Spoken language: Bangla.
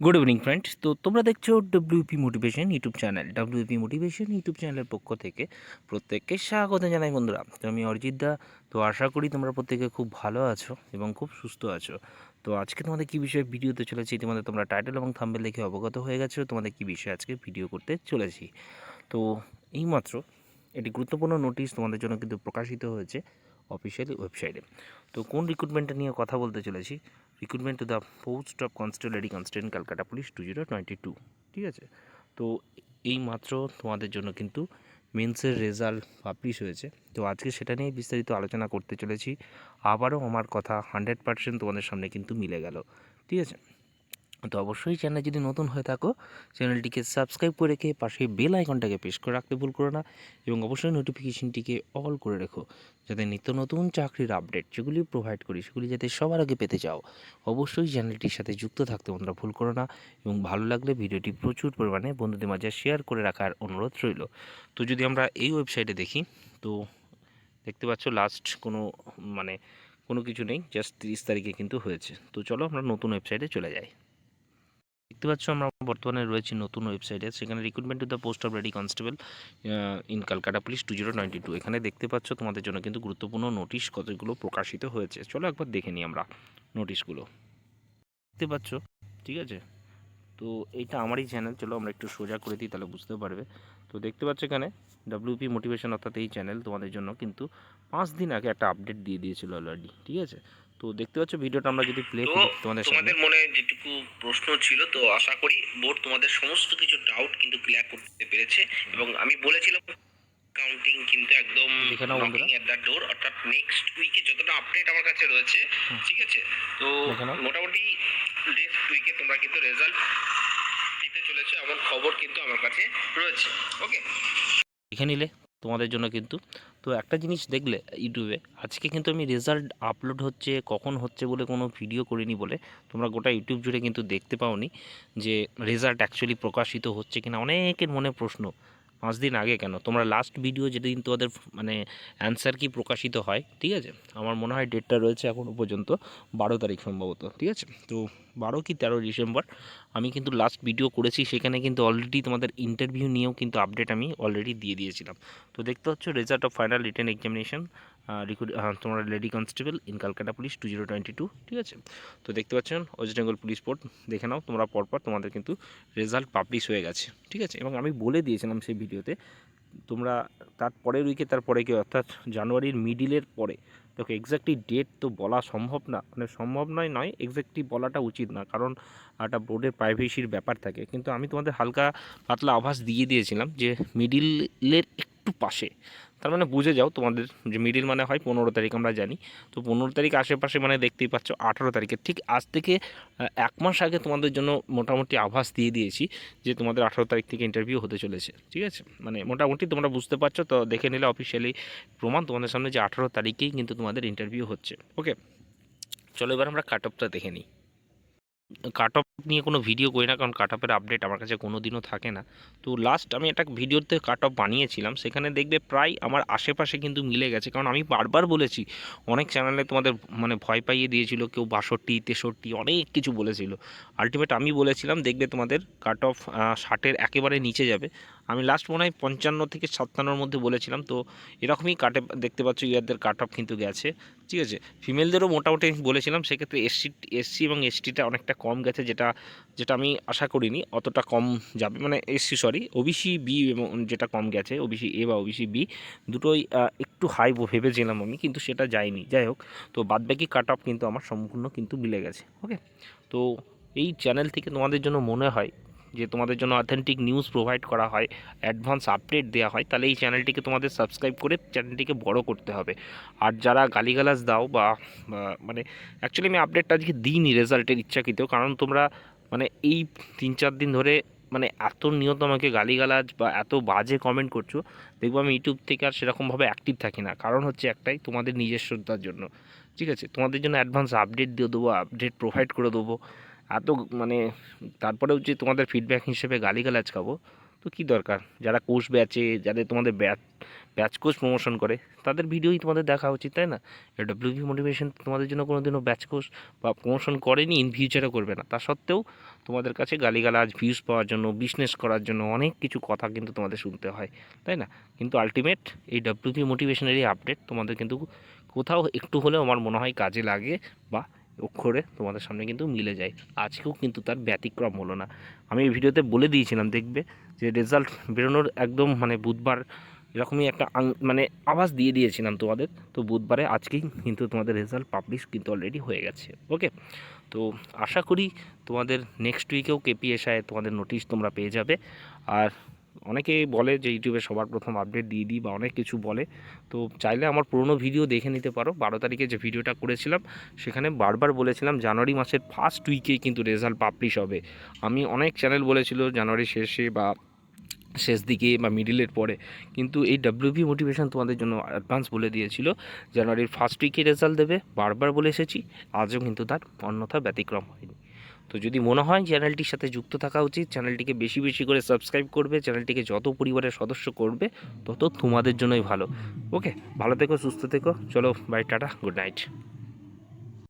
গুড ইভিনিং ফ্রেন্ডস তো তোমরা দেখছ WP motivation YouTube channel WP motivation YouTube চ্যানেলের পক্ষ থেকে প্রত্যেককে স্বাগত জানাই, বন্ধুরা। তো আমি অরিজিৎ দা। তো আশা করি তোমরা প্রত্যেকে খুব ভালো আছো এবং খুব সুস্থ আছো। তো আজকে তোমাদের কী বিষয়ে ভিডিওতে চলেছি, ইতিমধ্যে তোমরা টাইটেল এবং থাম্বেল দেখে অবগত হয়ে গেছো, তোমাদের কী বিষয়ে আজকে ভিডিও করতে চলেছি। তো এইমাত্র একটি গুরুত্বপূর্ণ নোটিশ তোমাদের জন্য কিন্তু প্রকাশিত হয়েছে অফিসিয়াল ওয়েবসাইটে তো কোন রিক্রুটমেন্টটা নিয়ে কথা বলতে চলেছি recruitment to the post of constable lady constable Calcutta police two zero twenty two ঠিক আছে? তো এই মাত্র তোমাদের জন্য কিন্তু মেন্সের রেজাল্ট পাবলিশ হয়েছে। তো আজকে সেটা নিয়ে বিস্তারিত আলোচনা করতে চলেছি। আবারও আমার কথা হান্ড্রেড পার্সেন্ট তোমাদের সামনে কিন্তু মিলে গেল। ঠিক আছে? তো অবশ্যই চ্যানেল যদি নতুন হয়ে থাকো চ্যানেলটিকে সাবস্ক্রাইব করে রেখে পাশে বেল আইকনটাকে প্রেস করে রাখতে ভুল করো না এবং অবশ্যই নোটিফিকেশনটিকে অল করে রেখো যাতে নিত্য নতুন চাকরির আপডেট যেগুলি প্রোভাইড করি, সেগুলি যাতে সবার আগে পেতে চাও। অবশ্যই চ্যানেলটির সাথে যুক্ত থাকতে তোমরা ভুল করো না এবং ভালো লাগলে ভিডিওটি প্রচুর পরিমাণে বন্ধুদের মাঝে শেয়ার করে রাখার অনুরোধ রইল। তো যদি আমরা এই ওয়েবসাইটে দেখি, তো দেখতে পাচ্ছ লাস্ট কোনো মানে কোনো কিছু নেই জাস্ট তিরিশ তারিখে কিন্তু হয়েছে। তো চলো আমরা নতুন ওয়েবসাইটে চলে যাই। দেখতে পাচ্ছ আমরা বর্তমানে রয়েছি নতুন ওয়েবসাইটে, সেখানে recruitment to the post of lady constable in Kolkata police two zero ninety two এখানে দেখতে পাচ্ছ তোমাদের জন্য কিন্তু গুরুত্বপূর্ণ নোটিশ কতগুলো প্রকাশিত হয়েছে। চলো একবার দেখে নিই আমরা নোটিশগুলো দেখতে পাচ্ছ, ঠিক আছে? তো এইটা আমারই চ্যানেল চলো আমরা একটু সোজা করে দিই, তাহলে বুঝতে পারবে। তো দেখতে পাচ্ছ এখানে ডাব্লিউপি মোটিভেশন অর্থাৎ এই চ্যানেল তোমাদের জন্য কিন্তু পাঁচ দিন আগে একটা আপডেট দিয়ে দিয়েছিল অলরেডি ঠিক আছে? তো দেখতে পাচ্ছ ভিডিওটা আমরা যদি প্লে করি তোমাদের সামনে। তোমাদের মনে যেটুকু প্রশ্ন ছিল তো আশা করি বোর্ড তোমাদের সমস্ত কিছু ডাউট কিন্তু ক্লিয়ার করতে পেরেছে এবং আমি বলেছিলাম কাউন্টিং কিন্তু একদম। এট দ্য ডোর অর্থাৎ নেক্সট উইকে যতটা আপডেট আমার কাছে রয়েছে ঠিক আছে? তো মোটামুটি নেক্সট উইকে তোমরা কিন্তু রেজাল্ট দিতে চলেছে এমন খবর কিন্তু আমার কাছে রয়েছে ওকে দেখে নিলে। তোমাদের জন্য কিন্তু। তো একটা জিনিস দেখলে ইউটিউবে, আজকে কিন্তু আমি রেজাল্ট আপলোড হচ্ছে, কখন হচ্ছে বলে কোনো ভিডিও করিনি বলে। তোমরা গোটা ইউটিউব জুড়ে কিন্তু দেখতে পাওনি যে রেজাল্ট অ্যাকচুয়ালি প্রকাশিত হচ্ছে কিনা। অনেকের মনে প্রশ্ন পাঁচ দিন আগে কেন? তোমরা লাস্ট ভিডিও যেদিন তোমাদের মানে অ্যান্সার কি প্রকাশিত হয়, ঠিক আছে? আমার মনে হয় ডেটটা রয়েছে এখনও পর্যন্ত বারো তারিখ সম্ভবত, ঠিক আছে? তো বারো কি তেরো ডিসেম্বর, আমি কিন্তু লাস্ট ভিডিও করেছি, সেখানে কিন্তু অলরেডি তোমাদের ইন্টারভিউ নিয়েও কিন্তু আপডেট আমি অলরেডি দিয়ে দিয়েছিলাম। তো দেখতে হচ্ছে result of final written examination তোমরা lady constable in Kolkata police two zero twenty two ঠিক আছে? তো দেখতে পাচ্ছেন ওয়েস্ট বেঙ্গল পুলিশ বোর্ড দেখে নাও, তোমরা পরপর তোমাদের কিন্তু রেজাল্ট পাবলিশ হয়ে গেছে, ঠিক আছে? এবং আমি বলে দিয়েছিলাম সেই ভিডিওতে, তোমরা তার পরের উইকে তারপরে কি, অর্থাৎ জানুয়ারির মিডিলের পরে, দেখো এক্স্যাক্টলি ডেট তো বলা সম্ভব না মানে সম্ভব নয় নয় এক্স্যাক্টলি বলাটা উচিত না, কারণ একটা বোর্ডের প্রাইভেসির ব্যাপার থাকে। কিন্তু আমি তোমাদের হালকা পাতলা আভাস দিয়ে দিয়েছিলাম যে মিডিলের একটু পাশে। তার মানে বুঝে যাও তোমাদের যে মিডিল মানে হয় পনেরো তারিখ আমরা জানি। তো পনেরো তারিখ আশেপাশে মানে দেখতেই পাচ্ছ আঠারো তারিখে ঠিক আজ থেকে এক মাস আগে তোমাদের জন্য মোটামুটি আভাস দিয়ে দিয়েছি যে তোমাদের আঠারো তারিখ থেকে ইন্টারভিউ হতে চলেছে। ঠিক আছে? মানে মোটামুটি তোমরা বুঝতে পারছ। তো দেখে নিলে অফিসিয়ালি প্রমাণ তোমাদের সামনে যে আঠারো তারিখেই কিন্তু তোমাদের ইন্টারভিউ হচ্ছে। ওকে চলো এবার আমরা কাট অফটা দেখে নিই। কাট অফ নিয়ে কোনো ভিডিও করি না, কারণ কাট অফের আপডেট আমার কাছে কোনো দিনও থাকে না। তো লাস্ট আমি একটা ভিডিওতে কাট অফ বানিয়েছিলাম, সেখানে দেখবে প্রায় আমার আশেপাশে কিন্তু মিলে গেছে। কারণ আমি বারবার বলেছি, অনেক চ্যানেলে তোমাদের মানে ভয় পাইয়ে দিয়েছিল, কেউ বাষট্টি, তেষট্টি, অনেক কিছু বলেছিল। আলটিমেট আমি বলেছিলাম, দেখবে তোমাদের কাট অফ ষাটের একেবারে নিচে যাবে। আমি লাস্ট মনে হয় পঞ্চান্ন থেকে সাতান্নর মধ্যে বলেছিলাম, তো এরকমই কাটে দেখতে পাচ্ছ ইয়ারদের কাট অফ কিন্তু গেছে। ঠিক আছে? ফিমেলদেরও মোটামুটি আমি বলেছিলাম, সেক্ষেত্রে এসসি এসসি এবং এসটিটা অনেকটা কম গেছে, যেটা যেটা আমি আশা করিনি, অতটা কম যাবে। মানে এসসি সরি ওবিসি বি এবং যেটা কম গেছে ওবিসি এ বা ওবিসি বি দুটোই একটু হাই ভেবেছিলাম আমি, কিন্তু সেটা যায়নি। যাই হোক, তো বাদবাকি কাট অফ কিন্তু আমার সম্পূর্ণ কিন্তু মিলে গেছে ওকে তো এই চ্যানেল থেকে তোমাদের জন্য মনে হয় যে তোমাদের জন্য অথেন্টিক নিউজ প্রোভাইড করা হয় অ্যাডভান্স আপডেট দেওয়া হয়, তাহলে এই চ্যানেলটিকে তোমাদের সাবস্ক্রাইব করে চ্যানেলটিকে বড় করতে হবে। আর যারা গালিগালাজ দাও বা মানে অ্যাকচুয়ালি আমি আপডেটটা আজকে দিইনি রেজাল্টের ইচ্ছাকৃত, কারণ তোমরা মানে এই তিন চার দিন ধরে মানে এত নিয়ত আমাকে গালিগালাজ বা এত বাজে কমেন্ট করছ, দেখব আমি ইউটিউব থেকে আর সেরকমভাবে অ্যাক্টিভ থাকি না। কারণ হচ্ছে একটাই, তোমাদের নিজস্বতার জন্য। ঠিক আছে? তোমাদের জন্য অ্যাডভান্স আপডেট দিয়ে দেবো আপডেট প্রোভাইড করে দেবো। এত মানে তারপরেও যে তোমাদের ফিডব্যাক হিসেবে গালিগালাজ খাব, তো কি দরকার? যারা কোর্স ব্যাচে যাদের তোমাদের ব্যাচ ব্যাচ কোর্স প্রমোশন করে, তাদের ভিডিওই তোমাদের দেখা উচিত, তাই না? ডব্লিউপি মোটিভেশন তোমাদের জন্য কোনো দিনও ব্যাচ কোর্স বা প্রমোশন করেনি ইন ফিউচারও করবে না। তা সত্ত্বেও তোমাদের কাছে গালিগালাজ ভিউজ পাওয়ার জন্য বিজনেস করার জন্য অনেক কিছু কথা কিন্তু তোমাদের শুনতে হয়, তাই না? কিন্তু আলটিমেট এই ডব্লিউপি মোটিভেশনের এই আপডেট তোমাদের কিন্তু কোথাও একটু হলেও আমার মনে হয় কাজে লাগে বা অক্ষরে তোমাদের সামনে কিন্তু মিলে যায়। আজকেও কিন্তু তার ব্যতিক্রম হলো না। আমি এই ভিডিওতে বলে দিয়েছিলাম, দেখবে যে রেজাল্ট বেরোনোর একদম মানে বুধবার এরকমই একটা মানে আভাস দিয়ে দিয়েছিলাম তোমাদের। তো বুধবারে আজকেই কিন্তু তোমাদের রেজাল্ট পাবলিশ কিন্তু অলরেডি হয়ে গেছে। ওকে তো আশা করি তোমাদের নেক্সট উইকেও কেপিএসআই তোমাদের নোটিশ তোমরা পেয়ে যাবে। আর অনেকে বলে যে ইউটিউবে সবার প্রথম আপডেট দিয়ে দিই বা অনেক কিছু বলে। তো চাইলে আমার পুরনো ভিডিও দেখে নিতে পারো। বারো তারিখে যে ভিডিওটা করেছিলাম, সেখানে বারবার বলেছিলাম জানুয়ারি মাসের ফার্স্ট উইকেই কিন্তু রেজাল্ট পাবলিশ হবে। আমি অনেক চ্যানেল বলেছিল জানুয়ারি শেষে বা শেষ দিকে বা মিডিলের পরে। কিন্তু এই ডাব্লিউপি মোটিভেশন তোমাদের জন্য অ্যাডভান্স বলে দিয়েছিল, জানুয়ারির ফার্স্ট উইকে রেজাল্ট দেবে। বারবার বলে এসেছি, আজও কিন্তু তার অন্যথা ব্যতিক্রম হয়নি। তো যদি মনে হয় চ্যানেলটির সাথে যুক্ত থাকা উচিত, চ্যানেলটিকে বেশি বেশি করে সাবস্ক্রাইব করবে, চ্যানেলটিকে যত পরিবারের সদস্য করবে, তত তোমাদের জন্যই ভালো। ওকে, ভালো থেকো, সুস্থ থেকো। চলো বাই টাটা গুড নাইট